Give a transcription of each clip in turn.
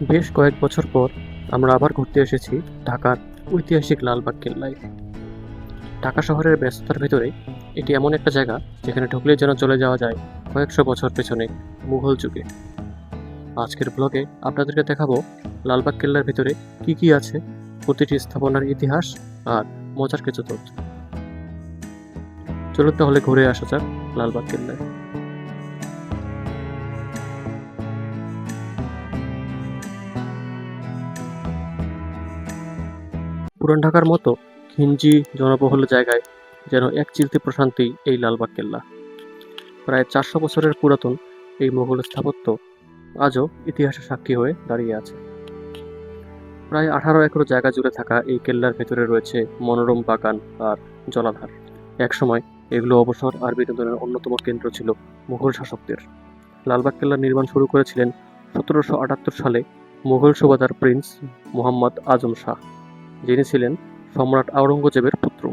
বেশ কয়েক বছর পর আমরা আবার ঘুরতে এসেছি ঢাকার ঐতিহাসিক লালবাগ কেল্লায়। ঢাকা শহরের ব্যস্ততার ভেতরে এটি এমন একটা জায়গা যেখানে ঢুকলে যেন চলে যাওয়া যায় কয়েকশো বছর পেছনে মুঘল যুগে। আজকের ব্লগে আপনাদেরকে দেখাবো লালবাগ কেল্লার ভিতরে কি কি আছে, প্রতিটি স্থাপনার ইতিহাস আর মজার কিছু তথ্য। চলুন তাহলে ঘুরে আসা যাক লালবাগ কেল্লায়। পুরান ঢাকার মতো ঘিঞ্জি জনবহুল জায়গায় যেন এক চিলতে প্রশান্তি এই লালবাগ কেল্লা। প্রায় চারশো বছরের পুরাতন এই মোগল স্থাপত্য আজও ইতিহাসের সাক্ষী হয়ে দাঁড়িয়ে আছে। প্রায় আঠারো একর জায়গা জুড়ে থাকা এই কেল্লার ভেতরে রয়েছে মনোরম বাগান আর জলাধার। একসময় এগুলো অবসর আর বিনোদনের অন্যতম কেন্দ্র ছিল মুঘল শাসকদের। লালবাগ কেল্লার নির্মাণ শুরু করেছিলেন সতেরোশো আটাত্তর সালে মুঘল সুবাদার প্রিন্স মোহাম্মদ আজম শাহ। যিনি ছিলেন সম্রাট আওরঙ্গজেবের পুত্র।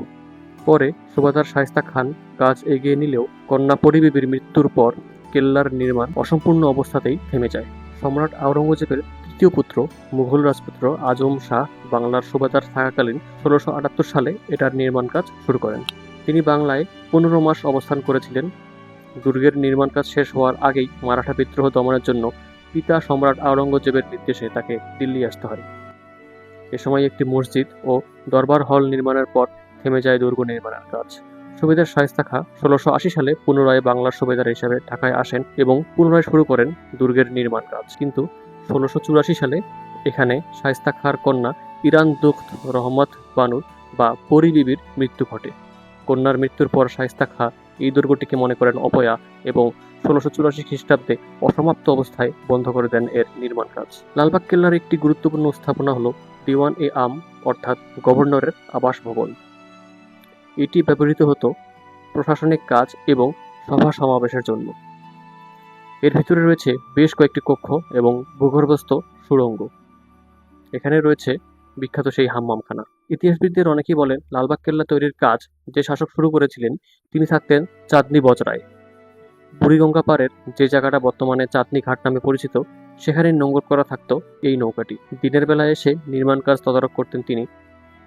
পরে সুবাদার শায়স্তা খান কাজ এগিয়ে নিলেও কন্যা পরিবিবির মৃত্যুর পর কেল্লার নির্মাণ অসম্পূর্ণ অবস্থাতেই থেমে যায়। সম্রাট আওরঙ্গজেবের তৃতীয় পুত্র মুঘল রাজপুত্র আজম শাহ বাংলার সুবাদার থাকাকালীন ষোলোশো আটাত্তর সালে এটার নির্মাণ কাজ শুরু করেন। তিনি বাংলায় পনেরো মাস অবস্থান করেছিলেন। দুর্গের নির্মাণ কাজ শেষ হওয়ার আগেই মারাঠা বিদ্রোহ দমনের জন্য পিতা সম্রাট আওরঙ্গজেবের নির্দেশে তাকে দিল্লি আসতে হয়। এ সময় একটি মসজিদ ও দরবার হল নির্মাণের পর থেমে যায় দুর্গ নির্মাণের কাজ। সুবেদার শায়স্তা খাঁ ষোলোশো আশি সালে পুনরায় বাংলার সুবেদার হিসেবে ঢাকায় আসেন এবং পুনরায় শুরু করেন দুর্গের নির্মাণ কাজ। কিন্তু ষোলোশো চুরাশি সালে এখানে শায়স্তা খাঁর কন্যা ইরান দুখ্ত রহমত বানুর বা পরিবিবির মৃত্যু ঘটে। কন্যার মৃত্যুর পর শায়স্তা খাঁ এই দুর্গটিকে মনে করেন অপয়া এবং ষোলোশো চুরাশি খ্রিস্টাব্দে অসমাপ্ত অবস্থায় বন্ধ করে দেন এর নির্মাণ কাজ। লালবাগ কেল্লার একটি গুরুত্বপূর্ণ স্থাপনা হলো দিওয়ান এ আম, অর্থাৎ গভর্নরের আবাস ভবন এটি ব্যবহৃত হতো প্রশাসনিক কাজ এবং সভা সমাবেশের জন্য। এর ভিতরে রয়েছে বেশ কয়েকটি কক্ষ এবং ভূগর্ভস্থ সুড়ঙ্গ। এখানে রয়েছে বিখ্যাত সেই হাম্মামখানা। ইতিহাসবিদদের অনেকেই বলেন লালবাগ কেল্লা তৈরির কাজ যে শাসক শুরু করেছিলেন, তিনি থাকতেন চাঁদনি বজরায়। বুড়িগঙ্গা পাড়ের যে জায়গাটা বর্তমানে চাঁদনি ঘাট নামে পরিচিত সেখানে নোংর করা থাকতো এই নৌকাটি। দিনের বেলা এসে নির্মাণ কাজ তদারক করতেন তিনি।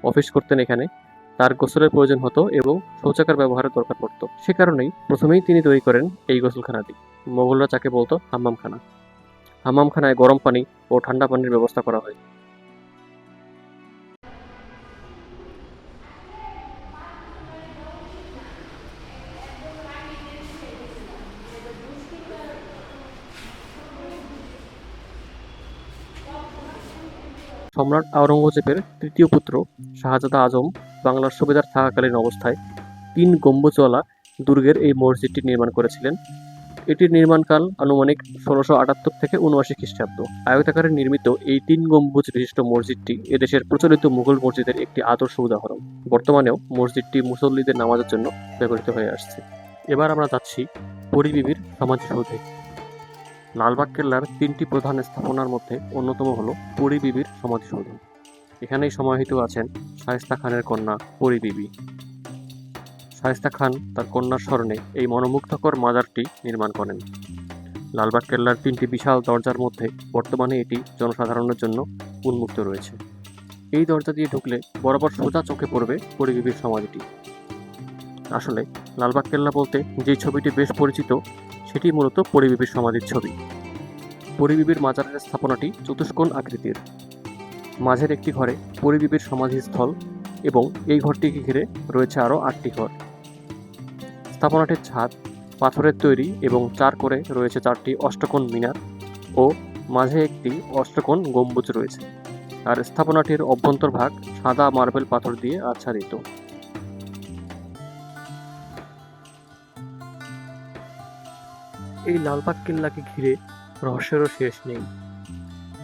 অফিস করতেন এখানে। তার গোসলের প্রয়োজন হতো এবং শৌচাগার ব্যবহারের দরকার পড়ত। সে কারণেই প্রথমেই তিনি তৈরি করেন এই গোসলখানাটি। মোগলরা চাকে বলতো হাম্মামখানা। হাম্মামখানায় গরম পানি ও ঠান্ডা পানির ব্যবস্থা করা হয়। সম্রাট আওরঙ্গজেবের তৃতীয় পুত্র শাহজাদা আজম বাংলার সুবেদার থাকাকালীন অবস্থায় তিন গম্বুজওয়ালা দুর্গের এই মসজিদটি নির্মাণ করেছিলেন। এটির নির্মাণকাল আনুমানিক ষোলোশো আটাত্তর থেকে উনআশি খ্রিস্টাব্দ। আয়তাকারে নির্মিত এই তিন গম্বুজ বিশিষ্ট মসজিদটি এদেশের প্রচলিত মুঘল মসজিদের একটি আদর্শ উদাহরণ। বর্তমানেও মসজিদটি মুসল্লিদের নামাজের জন্য ব্যবহৃত হয়ে আসছে। এবার আমরা যাচ্ছি পরিবিবির সমাধিসৌধে। লালবাগ কেল্লার তিনটি প্রধান স্থাপনার মধ্যে অন্যতম হল পরিবিবির সমাধিসৌধ। এখানেই সমাহিত আছেন শায়েস্তা খানের কন্যা পরিবিবি শায়েস্তা খান তার কন্যার স্মরণে এই মনোমুগ্ধকর মাজারটি নির্মাণ করেন। লালবাগ কেল্লার তিনটি বিশাল দরজার মধ্যে বর্তমানে এটি জনসাধারণের জন্য উন্মুক্ত রয়েছে। এই দরজা দিয়ে ঢুকলে বরাবর সোজা চোখে পড়বে পরিবিবির সমাধিটি। আসলে লালবাগ কেল্লা বলতে যে ছবিটি বেশ পরিচিত সেটি মূলত পরিবিবির সমাধির ছবি। পরিবিবির মাজারের স্থাপনাটি চতুষ্কোণ আকৃতির। মাঝের একটি ঘরে পরিবিবির সমাধিস্থল এবং এই ঘরটিকে ঘিরে রয়েছে আরও আটটি ঘর। স্থাপনাটির ছাদ, পাথরের তৈরি এবং চার করে রয়েছে চারটি অষ্টকোণ মিনার ও মাঝে একটি অষ্টকোণ গম্বুজ রয়েছে। আর স্থাপনাটির অভ্যন্তরভাগ সাদা মার্বেল পাথর দিয়ে আচ্ছাদিত। এই লালবাগ কেল্লাকে ঘিরে রহস্যেরও শেষ নেই।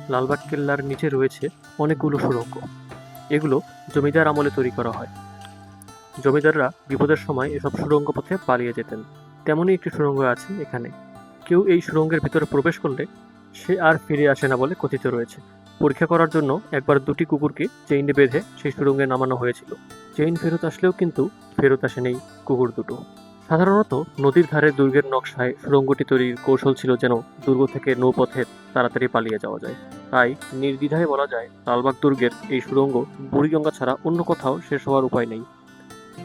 লালবাগ কেল্লার নিচে রয়েছে অনেকগুলো সুড়ঙ্গ এগুলো জমিদার আমলে তৈরি করা হয়। জমিদাররা বিপদের সময় এসব সুড়ঙ্গ পথে পালিয়ে যেতেন। তেমনই একটি সুড়ঙ্গ আছে এখানে। কেউ এই সুড়ঙ্গের ভিতরে প্রবেশ করলে সে আর ফিরে আসে না বলে কথিত রয়েছে। পরীক্ষা করার জন্য একবার দুটি কুকুরকে চেইনে বেঁধে সেই সুড়ঙ্গে নামানো হয়েছিল। চেইন ফেরত আসলেও কিন্তু ফেরত আসেনি কুকুর দুটো। সাধারণত নদীর ধারে দুর্গের নকশায় সুড়ঙ্গটি তৈরির কৌশল ছিল যেন দুর্গ থেকে নৌপথে তাড়াতাড়ি পালিয়ে যাওয়া যায়। তাই নির্দ্বিধায় বলা যায়, লালবাগ দুর্গের এই সুড়ঙ্গ বুড়িগঙ্গা ছাড়া অন্য কোথাও শেষ হওয়ার উপায় নেই।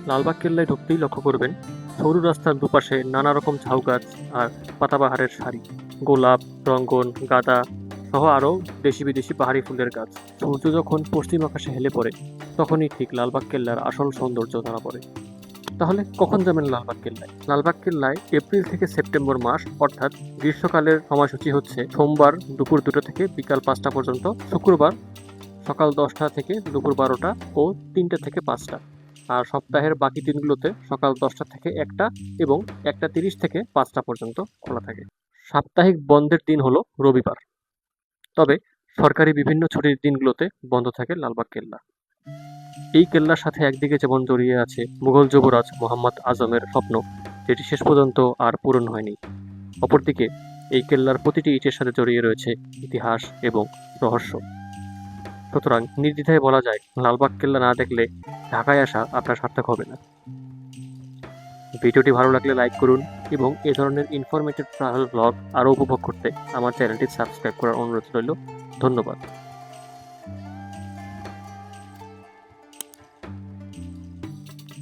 লালবাগ কেল্লায় ঢুকতেই লক্ষ্য করবেন, সরু রাস্তার দুপাশে নানা রকম ঝাউ গাছ আর পাতাবাহারের শাড়ি গোলাপ, রঙ্গন, গাঁদা সহ আরও দেশি বিদেশি পাহাড়ি ফুলের গাছ। সূর্য যখন পশ্চিম আকাশে হেলে পড়ে, তখনই ঠিক লালবাগ কেল্লার আসল সৌন্দর্য ধরা পড়ে। তাহলে কখন যাবেন লালবাগ কেল্লায়? লালবাগ কেল্লায় এপ্রিল থেকে সেপ্টেম্বর মাস অর্থাৎ গ্রীষ্মকালের সময়সূচি হচ্ছে সোমবার দুপুর দুটো থেকে বিকাল পাঁচটা পর্যন্ত শুক্রবার সকাল দশটা থেকে দুপুর বারোটা ও তিনটে থেকে পাঁচটা। আর সপ্তাহের বাকি দিনগুলোতে সকাল দশটা থেকে একটা এবং একটা তিরিশ থেকে পাঁচটা পর্যন্ত খোলা থাকে। সাপ্তাহিক বন্ধের দিন হলো রবিবার। তবে সরকারি বিভিন্ন ছুটির দিনগুলোতে বন্ধ থাকে লালবাগ কেল্লা। এই কেল্লার সাথে একদিকে যেমন জড়িয়ে আছে মুঘল যুবরাজ মোহাম্মদ আজমের স্বপ্ন, যেটি শেষ পর্যন্ত আর পূরণ হয়নি। অপরদিকে, এই কেল্লার প্রতিটি ইটের সাথে জড়িয়ে রয়েছে ইতিহাস এবং রহস্য। সুতরাং নির্দ্বিধায় বলা যায়, লালবাগ কেল্লা না দেখলে ঢাকায় আসা আপনার সার্থক হবে না। ভিডিওটি ভালো লাগলে লাইক করুন এবং এ ধরনের ইনফরমেটিভ ট্রাভেল ব্লগ আরও উপভোগ করতে আমার চ্যানেলটি সাবস্ক্রাইব করার অনুরোধ রইল। ধন্যবাদ।